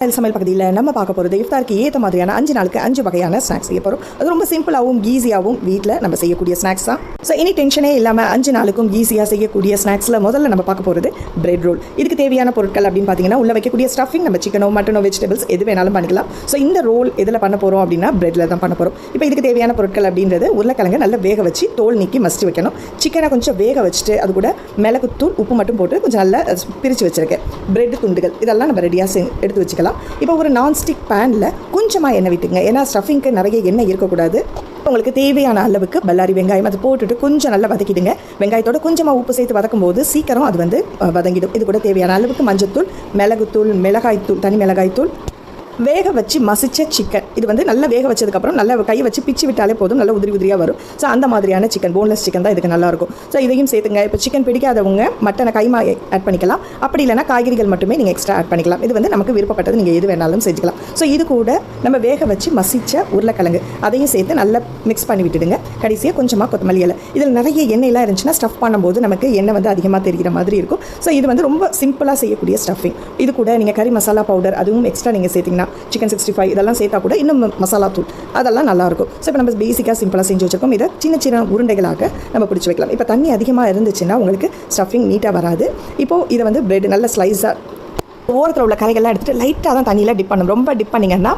சமையல் சமையல் பகுதியில் நம்ம பார்க்க போகிறது இஃப்தாருக்கு ஏற்ற மாதிரியான அஞ்சு நாளுக்கு அஞ்சு வகையான ஸ்நாக்ஸ் செய்ய போகிறோம் அது ரொம்ப சிம்பிளாகவும் ஈஸியாகவும் வீட்டில் நம்ம செய்யக்கூடிய ஸ்நாக்ஸ் தான். ஸோ எனி டென்ஷனே இல்லாமல் அஞ்சு நாளுக்கும் ஈஸியாக செய்யக்கூடிய ஸ்நாக்ஸில் முதல்ல நம்ம பார்க்க போகிறது பிரெட் ரோல் இதுக்கு தேவையான பொருட்கள் அப்படின்னு பார்த்தீங்கன்னா உள்ள வைக்கக்கூடிய ஸ்டஃபிங் நம்ம சிக்கனோ மட்டனோ வெஜிடபிள்ஸ் எது வேணாலும் பண்ணிக்கலாம். ஸோ இந்த ரோல் எதில் பண்ண போகிறோம் அப்படின்னா பிரெட்டில் தான் பண்ண போகிறோம் இப்போ இதுக்கு தேவையான பொருட்கள் அப்படின்றது உருளைக்கிழங்கு நல்லா வேக வச்சு தோல் நீக்கி மசிச்சு வைக்கணும். சிக்கனை கொஞ்சம் வேக வச்சுட்டு அது கூட மிளகுத்தூள் உப்பு மட்டும் போட்டு கொஞ்சம் நல்லா பிரித்து வச்சுருக்கேன். பிரெட் துண்டுகள் இதெல்லாம் நம்ம ரெடியாக எடுத்து வச்சுக்கலாம். இப்போ ஒரு நான்ஸ்டிக் பேனில் கொஞ்சமாக எண்ணெய் விட்டுங்க ஏன்னா ஸ்டஃபிங்க்கு நிறைய எண்ணெய் இருக்கக்கூடாது. உங்களுக்கு தேவையான அளவுக்கு பல்லாரி வெங்காயம் அதை போட்டுட்டு கொஞ்சம் நல்லா வதக்கிடுங்க. வெங்காயத்தோட கொஞ்சமாக உப்பு சேர்த்து வதக்கும் போது சீக்கிரம் அது வந்து வதங்கிடும். இது கூட தேவையான அளவுக்கு மஞ்சத்தூள் மிளகுத்தூள் மிளகாய்த்தூள் தனி மிளகாய்த்தூள் வேக வச்சு மசிச்ச சிக்கன் இது வந்து நல்லா வேக வச்சதுக்கப்புறம் நல்லா கையை வச்சு பிச்சு விட்டாலே போதும் நல்லா உதிரி உதிரியாக வரும். ஸோ அந்த மாதிரியான சிக்கன் போன்லெஸ் சிக்கன் தான் இதுக்கு நல்லாயிருக்கும். ஸோ இதையும் சேர்த்துங்க. இப்போ சிக்கன் பிடிக்காதவங்க மட்டனை கைமா ஆட் பண்ணிக்கலாம். அப்படி இல்லைனா காய்கறிகள் மட்டுமே நீங்கள் எக்ஸ்ட்ரா ஆட் பண்ணிக்கலாம். இது வந்து நமக்கு விருப்பப்பட்டது. நீங்கள் எது வேணாலும் செஞ்சுக்கலாம். ஸோ இது கூட நம்ம வேக வச்சு மசிச்ச உருளைக்கிழங்கு. அதையும் சேர்த்து நல்லா மிக்ஸ் பண்ணி விட்டுடுங்க. கடைசியாக கொஞ்சமாக கொத்தமல்லி இலை. இதில் நிறைய எண்ணெய்லாம் இருந்துச்சுன்னா ஸ்டஃப் பண்ணும்போது நமக்கு எண்ணெய் வந்து அதிகமாக தெரிகிற மாதிரி இருக்கும். ஸோ இது வந்து ரொம்ப சிம்பிளாக செய்யக்கூடிய ஸ்டஃபிங் இது கூட நீங்கள் கறி மசாலா பவுடர் அதுவும் எக்ஸ்ட்ரா நீங்கள் சேர்த்திங்கன்னா சிக்கன் சிக்ஸ்டி ஃபைவ் இதெல்லாம் சேர்த்தா கூட இன்னும் மசாலா தூள். அதெல்லாம் நல்லாயிருக்கும் ஸோ இப்போ நம்ம பேசிக்காக சிம்பிளாக செஞ்சு வச்சிருக்கோம். இதை சின்ன சின்ன உருண்டைகளாக நம்ம பிடிச்சி வைக்கலாம். இப்போ தண்ணி அதிகமாக இருந்துச்சுன்னா உங்களுக்கு ஸ்டஃபிங் நீட்டாக வராது. இப்போது இதை வந்து பிரெட் நல்ல ஸ்லைஸாக ஓரத்தில் உள்ள கரைகள்லாம் எடுத்துகிட்டு லைட்டாக தான் தண்ணியில் டிப் பண்ணணும். ரொம்ப டிப் பண்ணிங்கன்னா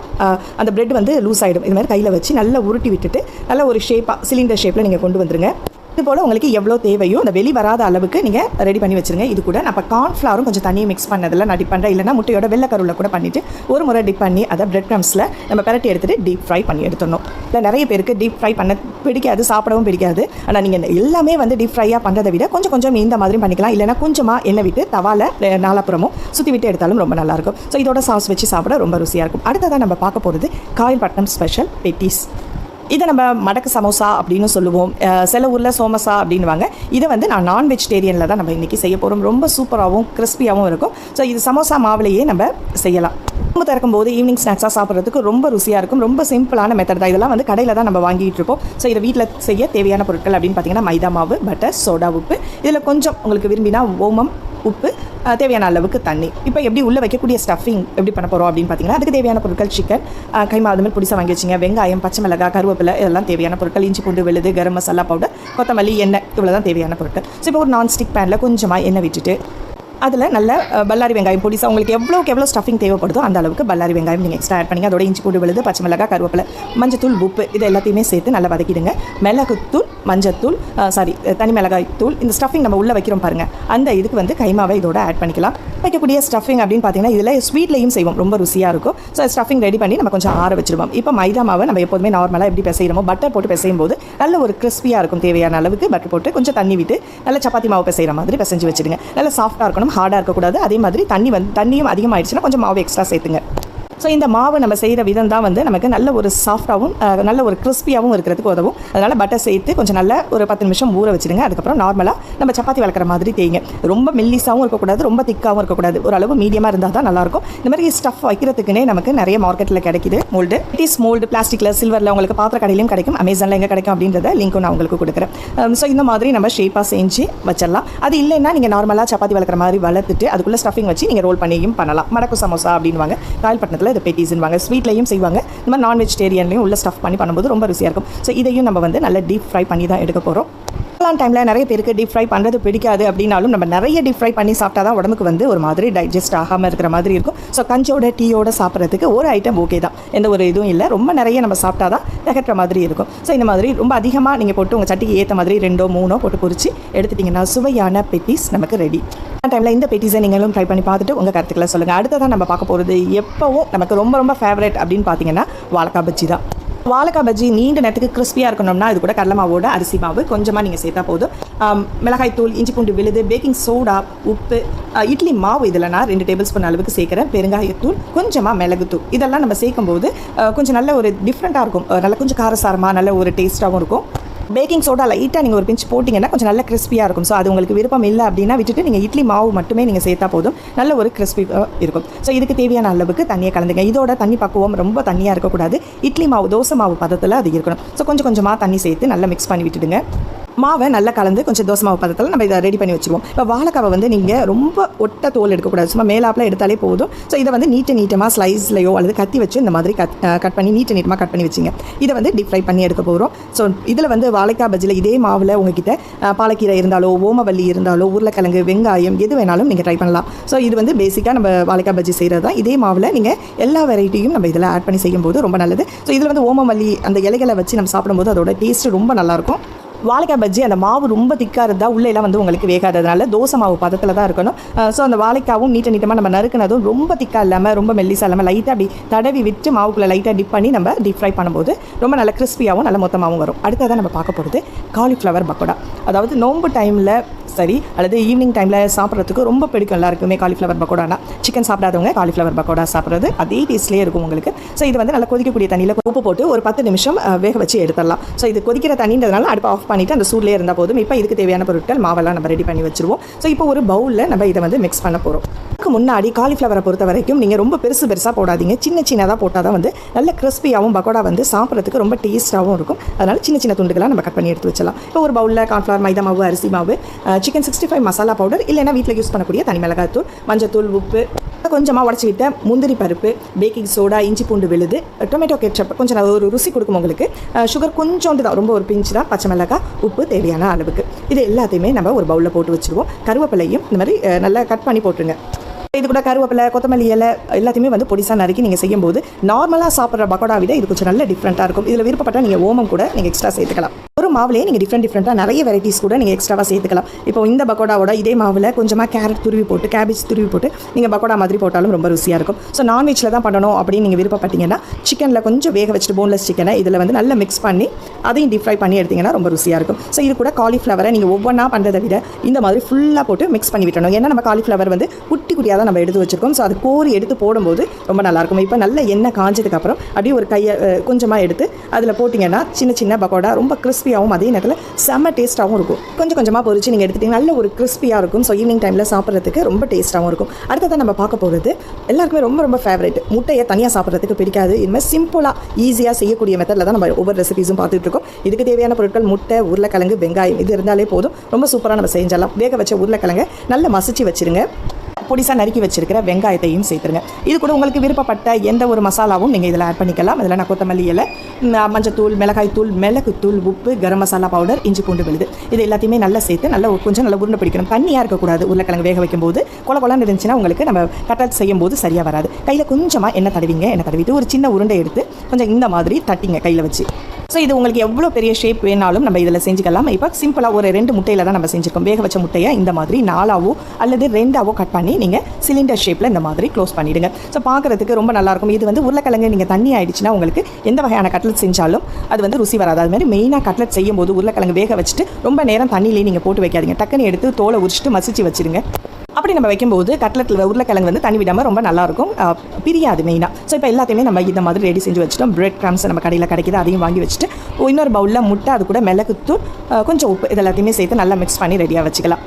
அந்த பிரெட் வந்து லூஸ் ஆகிடும் இது மாதிரி கையில் வச்சு நல்லா உருட்டி விட்டுட்டு நல்ல ஒரு ஷேப்பாக சிலிண்டர் ஷேப்பில் நீங்கள் கொண்டு வந்துருங்க. இது போல் உங்களுக்கு எவ்வளோ தேவையோ அந்த வெளி வராத அளவுக்கு நீங்கள் ரெடி பண்ணி வச்சுருங்க. இது கூட நான் இப்போ கார்ன்ஃப்ளவரும் கொஞ்சம் தண்ணியை மிக்ஸ் பண்ணதில் நான் டிப் பண்ணுறேன் இல்லைனா முட்டையோட வெள்ளக்கருவில் கூட பண்ணிவிட்டு ஒரு முறை டிப் பண்ணி அதை பிரெட் க்ரம்ஸில் நம்ம பரட்டி எடுத்துகிட்டு டீப் ஃப்ரை பண்ணி எடுத்துடணும். இல்லை நிறைய பேருக்கு டீப் ஃப்ரை பண்ண பிடிக்காது சாப்பிடவும் பிடிக்காது. ஆனால் நீங்கள் எல்லாமே வந்து டீப் ஃப்ரையாக பண்ணுறதை விட கொஞ்சம் கொஞ்சம் இந்த மாதிரி பண்ணிக்கலாம். இல்லைனா கொஞ்சமாக எண்ணெய் விட்டு தவால நாலாப்புறமும் சுற்றி விட்டு எடுத்தாலும் ரொம்ப நல்லாயிருக்கும். ஸோ இதோட சாஸ் வச்சு சாப்பிட ரொம்ப ருசியாக இருக்கும். அடுத்ததாக நம்ம பார்க்க போகிறது காயல்பட்டினம் ஸ்பெஷல் பெட்டிஸ் இதை நம்ம மடக்கு சமோசா அப்படின்னு சொல்லுவோம். சில ஊரில் சோமசா அப்படின்வாங்க இதை வந்து நான் நான் வெஜிடேரியனில் தான் நம்ம இன்றைக்கி செய்ய போகிறோம் ரொம்ப சூப்பராகவும் கிறிஸ்பியாகவும் இருக்கும். ஸோ இது சமோசா மாவுலேயே நம்ம செய்யலாம். ரொம்ப திறக்கும் போது ஈவினிங் ஸ்நாக்ஸாக சாப்பிட்றதுக்கு ரொம்ப ருசியாக இருக்கும். ரொம்ப சிம்பிளான மெத்தட் தான். இதெல்லாம் வந்து கடையில் தான் நம்ம வாங்கிட்டு இருப்போம் ஸோ இதை வீட்டில் செய்ய தேவையான பொருட்கள் அப்படின்னு பார்த்தீங்கன்னா மைதா மாவு பட்டர் சோடா உப்பு. இதில் கொஞ்சம் உங்களுக்கு விரும்பினா ஓமம் உப்பு தேவையான அளவுக்கு தண்ணி. இப்போ எப்படி உள்ளே வைக்கக்கூடிய ஸ்டஃபிங் எப்படி பண்ண போகிறோம் அப்படின்னு பார்த்தீங்கன்னா அதுக்கு தேவையான பொருட்கள் சிக்கன் கைமா அது மாதிரி வாங்கி வச்சிங்க. வெங்காயம் பச்சை மிளகாய் கருவேப்பிலை இதெல்லாம் தேவையான பொருட்கள். இஞ்சி பூண்டு விழுது கரம் மசாலா பவுடர் கொத்தமல்லி எண்ணெய் இவ்வளோ தான் தேவையான பொருட்கள். ஸோ இப்போ ஒரு நான்ஸ்டிக் பேனில் கொஞ்சமாக எண்ணெய் விட்டுட்டு அதில் நல்ல பல்லாரி வெங்காயம் பொடிசா உங்களுக்கு எவ்வளோக்கு எவ்வளோ ஸ்டஃபிங் தேவைப்படுதோ அந்த அளவுக்கு பல்லாரி வெங்காயம் நீங்கள் எக்ஸ்ட்ரா ஆட் பண்ணிங்க. அதோட இஞ்சி பூண்டு விழுது பச்சை மிளகாய் கருவேப்பிலை மஞ்சத்தூள் உப்பு இது எல்லாத்தையுமே சேர்த்து நல்லா வதக்கிடுங்க. மிளகுத்தூள் மஞ்சத்தூள் சாரி தனி மிளகாய் தூள் இந்த ஸ்டஃபிங் நம்ம உள்ளே வைக்கிறோம் பாருங்கள் அந்த இதுக்கு வந்து கைமாவை இதோட ஆட் பண்ணிக்கலாம். வைக்கக்கூடிய ஸ்டஃபிங் அப்படின்னு பார்த்தீங்கன்னா இதில் ஸ்வீட்லையும் செய்வோம். ரொம்ப ருசியாக இருக்கும். ஸோ ஸ்டஃபிங் ரெடி பண்ணி நம்ம கொஞ்சம் ஆற வச்சிருவோம். இப்போ மைதா மாவை நம்ம எப்போதுமே நார்மலாக எப்படி பிசைகிறோமோ பட்டர் போட்டு பிசையும் போது நல்ல ஒரு கிறிஸ்பியாக இருக்கும் தேவையான அளவுக்கு பட்டர் போட்டு கொஞ்சம் தண்ணி விட்டு நல்ல சப்பாத்தி மாவு பிசைகிற மாதிரி பிசைஞ்சு வச்சிடுங்க. நல்ல சாஃப்ட்டாக இருக்கணும். ஹார்டாக இருக்கக்கூடாது. அதே மாதிரி தண்ணி வந்து தண்ணியும் அதிகமாகிடுச்சுன்னா கொஞ்சம் மாவு எக்ஸ்ட்ரா சேர்த்துங்க. ஸோ இந்த மாவு நம்ம செய்கிற விதம் தான் வந்து நமக்கு நல்ல ஒரு சாஃப்டாகவும் நல்ல ஒரு கிறிஸ்பியாகவும் இருக்கிறதுக்கு உதவும். அதனால் பட்டர் சேர்த்து கொஞ்சம் நல்ல ஒரு பத்து நிமிஷம் ஊற வச்சுடுங்க. அதுக்கப்புறம் நார்மலாக நம்ம சப்பாத்தி வளர்க்குற மாதிரி தேய்ங்க. ரொம்ப மெல்லிஸாகவும் இருக்கக்கூடாது ரொம்ப திக்காகவும் இருக்கக்கூடாது. ஓரளவு மீடியமாக இருந்தால் தான் நல்லாயிருக்கும். இந்த மாதிரி ஸ்டஃப் வைக்கிறதுக்குனே நமக்கு நிறைய மார்க்கெட்டில் கிடைக்குது. மோல்டு இட் இஸ் மோல்டு பிளாஸ்டிக்கில் சில்வரில் உங்களுக்கு பாத்திர கடையிலையும் கிடைக்கும். அமேசானில் எங்கே கிடைக்கும் அப்படின்றத லிங்க்கும் நான் உங்களுக்கு கொடுக்குறேன். Um, ஸோ இந்த மாதிரி நம்ம ஷேப்பாக செஞ்சு வச்சிடலாம். அது இல்லைன்னா நீங்கள் நார்மலாக சப்பாத்தி வளர்க்குற மாதிரி வளர்த்துட்டு அதுக்குள்ளே ஸ்டஃபிங் வச்சு நீங்கள் ரோல் பண்ணியும் பண்ணலாம். மடக்கு சமோசா அப்படின்வாங்க காயல்பட்டினத்தில் இது பெட்டிஸ்ன்வாங்க ஸ்வீட்லையும் செய்வாங்க. இந்த மாதிரி நான் வெஜிடேரியன்லையும் உள்ள ஸ்டஃப் பண்ணி பண்ணும்போது ரொம்ப ருசியாக இருக்கும். ஸோ இதையும் நம்ம வந்து நல்லா டீப் ஃப்ரை பண்ணி தான் எடுக்க போகிறோம் லாங் டைமில் நிறைய பேருக்கு டீப் ஃப்ரை பண்ணுறது பிடிக்காது அப்படின்னாலும் நம்ம நிறைய டீப் ஃப்ரை பண்ணி சாப்பிட்டா தான் உடம்புக்கு வந்து ஒரு மாதிரி டைஜஸ்ட் ஆகாமல் இருக்கிற மாதிரி இருக்கும். ஸோ கஞ்சோட டீயோட சாப்பிட்றதுக்கு ஒரு ஐட்டம் ஓகே தான். எந்த ஒரு இதுவும் இல்லை. ரொம்ப நிறைய நம்ம சாப்பிட்டா தான் திகட்டுற மாதிரி இருக்கும். ஸோ இந்த மாதிரி ரொம்ப அதிகமாக நீங்கள் போட்டு உங்கள் சட்டிக்கு ஏற்ற மாதிரி ரெண்டோ மூணோ போட்டு பொறிச்சு எடுத்துட்டிங்கன்னா சுவையான பெட்டிஸ் நமக்கு ரெடி டைமில் இந்த பெட்டிஸை நீங்களும் ட்ரை பண்ணி பார்த்துட்டு உங்கள் கருத்துக்களை சொல்லுங்கள் அடுத்ததான் நம்ம பார்க்க போகிறது எப்போவும் நமக்கு ரொம்ப ரொம்ப ஃபேவரட் அப்படின்னு பார்த்தீங்கன்னா வாழைக்காய் பஜ்ஜி தான். வாழைக்காய் பஜ்ஜி நீண்ட நேரத்துக்கு கிறிஸ்பியாக இருக்கணும்னா அது கூட கடலை மாவோட அரிசி மாவு கொஞ்சமாக நீங்கள் சேர்த்தா போதும். மிளகாய் தூள் இஞ்சி பூண்டு விழுது பேக்கிங் சோடா உப்பு இட்லி மாவு இதில் நான் ரெண்டு டேபிள் ஸ்பூன் அளவுக்கு சேர்க்குறேன். பெருங்காயத்தூள் கொஞ்சமாக மிளகுத்தூள் இதெல்லாம் நம்ம சேர்க்கும்போது கொஞ்சம் நல்ல ஒரு டிஃப்ரெண்ட்டாக இருக்கும். நல்ல கொஞ்சம் காரசாரமாக நல்ல ஒரு டேஸ்ட்டாகவும் இருக்கும். பேக்கிங் சோடா லைட்டாக நீங்கள் ஒரு பிஞ்ச் போட்டிங்கன்னா கொஞ்சம் நல்ல கிறிஸ்பியாக இருக்கும். ஸோ அது உங்களுக்கு விருப்பம் இல்லை அப்படின்னா விட்டுட்டு நீங்கள் இட்லி மாவு மட்டுமே நீங்கள் சேர்த்தா போதும். நல்ல ஒரு கிறிஸ்பி இருக்கும். ஸோ இதுக்கு தேவையான அளவுக்கு தண்ணியை கலந்துங்க. இதோட தண்ணி பக்குவம் ரொம்ப தண்ணியாக இருக்கக்கூடாது. இட்லி மாவு தோசை மாவு பதத்தில் அது இருக்கணும். ஸோ கொஞ்சம் கொஞ்சமாக தண்ணி சேர்த்து நல்லா மிக்ஸ் பண்ணி விட்டுடுங்க. மாவை நல்லா கலந்து கொஞ்சம் தோசை மாவு பதத்தில் நம்ம இதை ரெடி பண்ணி வச்சுருவோம். இப்போ வாழைக்காவை வந்து நீங்கள் ரொம்ப ஒட்ட தோல் எடுக்கக்கூடாது. சும்மா மேலாப்பில் எடுத்தாலே போதும். ஸோ இதை வந்து நீட்டு நீட்டமாக ஸ்லைஸ்லையோ அல்லது கத்தி வச்சு இந்த மாதிரி கட் கட் பண்ணி நீட்டு நீட்டமாக கட் பண்ணி வச்சுங்க. இதை வந்து டீப் ஃப்ரை பண்ணி எடுக்க போகிறோம் ஸோ இதில் வந்து வாழைக்காய் பஜ்ஜியில் இதே மாவில் உங்ககிட்ட பாலக்கீரை இருந்தாலோ ஓமவல்லி இருந்தாலோ உருளைக்கிழங்கு வெங்காயம் எது வேணாலும் நீங்கள் ட்ரை பண்ணலாம். ஸோ இது வந்து பேசிக்காக நம்ம வாழைக்காய் பஜ்ஜி செய்கிறது தான் இதே மாவில் நீங்கள் எல்லா வெரைட்டியும் நம்ம இதில் ஆட் பண்ணி செய்யும்போது ரொம்ப நல்லது. ஸோ இதில் வந்து ஓமவல்லி அந்த இலைகளை வச்சு நம்ம சாப்பிடும்போது அதோட டேஸ்ட் ரொம்ப நல்லாயிருக்கும் வாழைக்காய் பஜ்ஜி அந்த மாவு ரொம்ப திக்காக இருந்தால் உள்ளேலாம் வந்து உங்களுக்கு வேகாததுனால தோசை மாவு பதத்தில் தான் இருக்கணும். ஸோ அந்த வாழைக்காவும் நீட்ட நீட்டமாக நம்ம நறுக்குனதும் ரொம்ப திக்காக இல்லாமல் ரொம்ப மெல்லிசாக இல்லாமல் லைட்டாக அப்படி தடவி விட்டு மாவுக்குள்ளே லைட்டாக டிப் பண்ணி நம்ம டீப் ஃப்ரை பண்ணும்போது ரொம்ப நல்ல கிறிஸ்பியாகவும் நல்ல மொத்தமாகவும் வரும். அடுத்ததான் நம்ம பார்க்க போகிறது காலிஃப்ளவர் பக்கோடா. அதாவது நோன்பு டைமில் சரி அல்லது ஈவினிங் டைமில் சாப்பிட்றதுக்கு ரொம்ப பிடிக்கும் எல்லாருக்குமே காலிஃப்ளவர் பக்கோடானா சிக்கன் சாப்பிடாதவங்க காலிஃப்ளவர் பக்கோடா சாப்பிட்றது அதே டேஸ்ட்லேயே இருக்கும் உங்களுக்கு. ஸோ இது வந்து நல்லா கொதிக்கக்கூடிய தண்ணியில் உப்பு போட்டு ஒரு பத்து நிமிஷம் வேக வச்சு எடுத்துடலாம். ஸோ இது கொதிக்கிற தண்ணின்றதுனால அடுப்பு ஆஃப் பண்ணிவிட்டு அந்த சூட்லேயே இருந்தால் போதும். இப்போ இதுக்கு தேவையான பொருட்கள் மாவெல்லாம் நம்ம ரெடி பண்ணி வச்சுருவோம். ஸோ இப்போ ஒரு பவுலில் நம்ம இதை வந்து மிக்ஸ் பண்ண போகிறோம் அதுக்கு முன்னாடி காலிஃப்ளவரை பொறுத்த வரைக்கும் நீங்கள் ரொம்ப பெருசு பெருசாக போடாதீங்க. சின்ன சின்னதாக போட்டால் தான் வந்து நல்ல கிறிஸ்பியாகவும் பக்கோடா வந்து சாப்பிட்றதுக்கு ரொம்ப டேஸ்ட்டாகவும் இருக்கும். அதனால் சின்ன சின்ன துண்டுகளாக நம்ம கட் பண்ணி எடுத்து வச்சலாம் இப்போ ஒரு பவுலில் கார்ன்ஃப்ளவர் மைதா மாவு அரிசி மாவு chicken sixty five masala powder இல்லைன்னா வீட்டில் யூஸ் பண்ணக்கூடிய தனி மிளகாய்த்தூள் மஞ்சத்தூள் உப்பு கொஞ்சமாக உடச்சிக்கிட்ட முந்திரி பருப்பு பேக்கிங் சோடா இஞ்சி பூண்டு விழுது டொமேட்டோ கெச்சப் கொஞ்சம் ஒரு ருசி கொடுக்கும் உங்களுக்கு. சுகர் கொஞ்சோண்டு தான் ரொம்ப ஒரு பிஞ்சு தான் பச்சை மிளகாய் உப்பு தேவையான அளவுக்கு. இது எல்லாத்தையுமே நம்ம ஒரு பவுலில் போட்டு வச்சுருவோம். கருவேப்பிலையும் இந்த மாதிரி நல்லா கட் பண்ணி போட்டுருங்க. இது கூட கருவேப்பிலை கொத்தமல்லி இலை எல்லாத்தையுமே வந்து பொடிசாக நறுக்கி நீங்கள் செய்யும்போது நார்மலாக சாப்பிட்ற பக்கோடா விட இது கொஞ்சம் நல்ல டிஃப்ரெண்ட்டாக இருக்கும். இதில் விருப்பப்பட்டால் நீங்கள் ஓமம் கூட நீங்கள் எக்ஸ்ட்ரா சேர்த்துக்கலாம். ஒரு மாவுலேயே நீங்கள் டிஃப்ரெண்ட் டிஃப்ரெண்ட்டாக நிறைய வெரைட்டிஸ் கூட நீங்கள் எக்ஸ்ட்ராவாக சேர்த்துக்கலாம். இப்போ இந்த பக்கோடாவோட இதே மாவில் கொஞ்சமாக கேரட் துருவி போட்டு கேபேஜ் துருவி போட்டு நீங்கள் பக்கோடா மாதிரி போட்டாலும் ரொம்ப ருசியாக இருக்கும். ஸோ நான்வெஜ்ஜில் தான் பண்ணணும் அப்படின்னு நீங்கள் விருப்பப்பட்டீங்கன்னா சிக்கனில் கொஞ்சம் வேக வச்சுட்டு போன்லெஸ் சிக்கனை இதில் வந்து நல்லா மிக்ஸ் பண்ணி அதையும் டீப் ஃப்ரை பண்ணி எடுத்தீங்கன்னா ரொம்ப ருசியாக இருக்கும். ஸோ இது கூட காலிஃப்ளவரை நீங்கள் ஒவ்வொன்றா பண்ணுறதை விட இந்த மாதிரி ஃபுல்லாக போட்டு மிக்ஸ் பண்ணி விட்டணும் ஏன்னா நம்ம காலிஃப்ளவர் வந்து குட்டி குட்டியாக தான் நம்ம எடுத்து வச்சிருக்கோம். ஸோ அது கோரி எடுத்து போடும்போது ரொம்ப நல்லாயிருக்கும். இப்போ நல்ல எண்ணெய் காஞ்சதுக்கப்புறம் அப்படியே ஒரு கையை கொஞ்சமாக எடுத்து அதில் போட்டிங்கன்னா சின்ன சின்ன பக்கோடா ரொம்ப கிறிஸ்பியாகவும் அதே நேரத்தில் செம்ம டேஸ்ட்டாகவும் இருக்கும். கொஞ்சம் கொஞ்சமாக பொறிச்சு நீங்கள் எடுத்துட்டீங்க நல்ல ஒரு கிறிஸ்பியாக இருக்கும். ஸோ ஈவினிங் டைமில் சாப்பிட்றதுக்கு ரொம்ப டேஸ்ட்டாகவும் இருக்கும். அடுத்ததான் நம்ம பார்க்க போகிறது எல்லாருக்குமே ரொம்ப ரொம்ப ஃபேவரேட் முட்டையை தனியாக சாப்பிட்றதுக்கு பிடிக்காது. இனிமேல் சிம்பிளாக ஈஸியாக செய்யக்கூடிய மெத்தடில் தான் நம்ம ஒவ்வொரு ரெசிபீஸும் பார்த்துட்டு இருக்கோம். இதுக்கு தேவையான பொருட்கள் முட்டை உருளைக்கிழங்கு வெங்காயம். இது இருந்தாலே போதும். ரொம்ப சூப்பராக நம்ம செஞ்சிடலாம். வேக வச்ச உருளைக்கிழங்க நல்லா மசிச்சு வச்சிருங்க. பொடிசாக நறுக்கி வச்சிருக்கிற வெங்காயத்தையும் சேர்த்துருங்க. இது கூட உங்களுக்கு விருப்பப்பட்ட எந்த ஒரு மசாலாவும் நீங்கள் இதில் ஆட் பண்ணிக்கலாம். அதில் நான் கொத்தமல்லி இலை மஞ்சத்தூள் மிளகாய்த்தூள் மிளகுத்தூள் உப்பு கரம் மசாலா பவுடர் இஞ்சி பூண்டு விழுது. இது எல்லாத்தையுமே நல்லா சேர்த்து நல்லா கொஞ்சம் நல்லா உருண்டை பிடிக்கணும். தண்ணியாக இருக்கக்கூடாது. உருளைக்கிழங்கு வேக வைக்கும்போது கொல கொலன்னு இருந்துச்சுன்னா உங்களுக்கு நம்ம கட்டல் செய்யும் போது சரியாக வராது. கையில் கொஞ்சமாக எண்ணெய் தடவிங்க. எண்ணெய் தடவிட்டு ஒரு சின்ன உருண்டை எடுத்து கொஞ்சம் இந்த மாதிரி தட்டிங்க கையில் வச்சு. ஸோ இது உங்களுக்கு எவ்வளோ பெரிய ஷேப் வேணாலும் நம்ம இதில் செஞ்சுக்கலாம். இப்போ சிம்பிளாக ஒரு ரெண்டு முட்டையில் தான் நம்ம செஞ்சுருக்கோம். வேக வச்ச முட்டையை இந்த மாதிரி நாலாவோ அல்லது ரெண்டாவோ கட் பண்ணி நீங்கள் சிலிண்டர் ஷேப்பில் இந்த மாதிரி க்ளோஸ் பண்ணிவிடுங்க ஸோ பார்க்குறதுக்கு ரொம்ப நல்லாயிருக்கும் இது வந்து உருளைக்கிழங்கு நீங்கள் தண்ணி ஆயிடுச்சுன்னா உங்களுக்கு எந்த வகையான கட்லெட் செஞ்சாலும் அது வந்து ருசி வராது. அது மாதிரி மெயினாக கட்லெட் செய்யும் போது உருளைக்கிழங்கு வேக வச்சுட்டு ரொம்ப நேரம் தண்ணியிலேயே நீங்கள் போட்டு வைக்காதீங்க. டக்குன்னு எடுத்து தோலை உரிச்சிட்டு மசிச்சு வச்சிருங்க. அப்படி நம்ம வைக்கும்போது கட்லெட்டில் உருளைக்கிழங்கு வந்து தண்ணி விடாமல் ரொம்ப நல்லாயிருக்கும் பிரியாது மெயினாக ஸோ இப்போ எல்லாத்தையுமே நம்ம இந்த மாதிரி ரெடி செஞ்சு வச்சுட்டோம். பிரெட் கிராம்ஸ் நம்ம கடையில் கிடைக்கிது அதையும் வாங்கி வச்சுட்டு இன்னொரு பவுலில் முட்டை அது கூட மிளகுத்தூள் கொஞ்சம் உப்பு இது எல்லாத்தையுமே சேர்த்து நல்லா மிக்ஸ் பண்ணி ரெடியாக வச்சுக்கலாம்.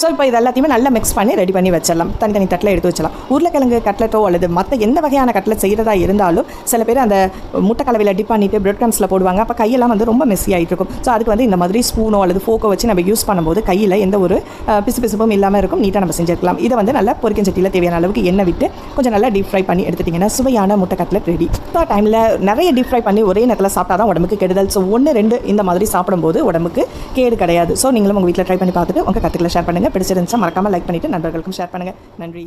ஸோ இப்போ இது எல்லாத்தையுமே நல்லா மிக்ஸ் பண்ணி ரெடி பண்ணி வச்சிடலாம். தனித்தனி தட்டில் எடுத்து வச்சிடலாம். உருளைக்கிழங்கு கட்லெட்டோ அல்லது மற்ற எந்த வகையான கட்லெட் செய்கிறதா இருந்தாலும் சில பேர் அந்த முட்டை கலவையில் டிப் பண்ணிட்டு பிரெட் கிரம்ஸில் போடுவாங்க. அப்போ கையெல்லாம் வந்து ரொம்ப மெஸ்ஸி ஆகிட்டு இருக்கும். ஸோ அதுக்கு வந்து இந்த மாதிரி ஸ்பூனோ அல்லது ஃபோக்கோ வச்சு நம்ம யூஸ் பண்ணும்போது கையில் எந்த ஒரு பிசு பிசுப்பும் இல்லாமல் இருக்கும். நீட்டாக நம்ம செஞ்சுருக்கலாம். இதை வந்து நல்லா பொரிக்கன் சட்டியில் தேவையான அளவுக்கு எண்ணெய் விட்டு கொஞ்சம் நல்லா டீப் ஃப்ரை பண்ணி எடுத்துட்டிங்கன்னா சுவையான முட்டை கட்லெட் ரெடி இப்போ டைமில் நிறைய டீப் ஃப்ரை பண்ணி ஒரே நேரத்தில் சாப்பிட்டா தான் உடம்புக்கு கெடுதல். ஸோ ஒன்று ரெண்டு இந்த மாதிரி சாப்பிடும்போது உடம்புக்கு கேடு கிடையாது. ஸோ நீங்களும் உங்கள் வீட்டில் ட்ரை பண்ணி பார்த்துட்டு உங்கள் கற்றுக்களை ஷேர் பண்ணுங்கள் பிடிச்சிருந்துச்சா மறக்காமல் லைக் பண்ணிவிட்டு நண்பர்களுக்கும் ஷேர் பண்ணுங்கள் நன்றி.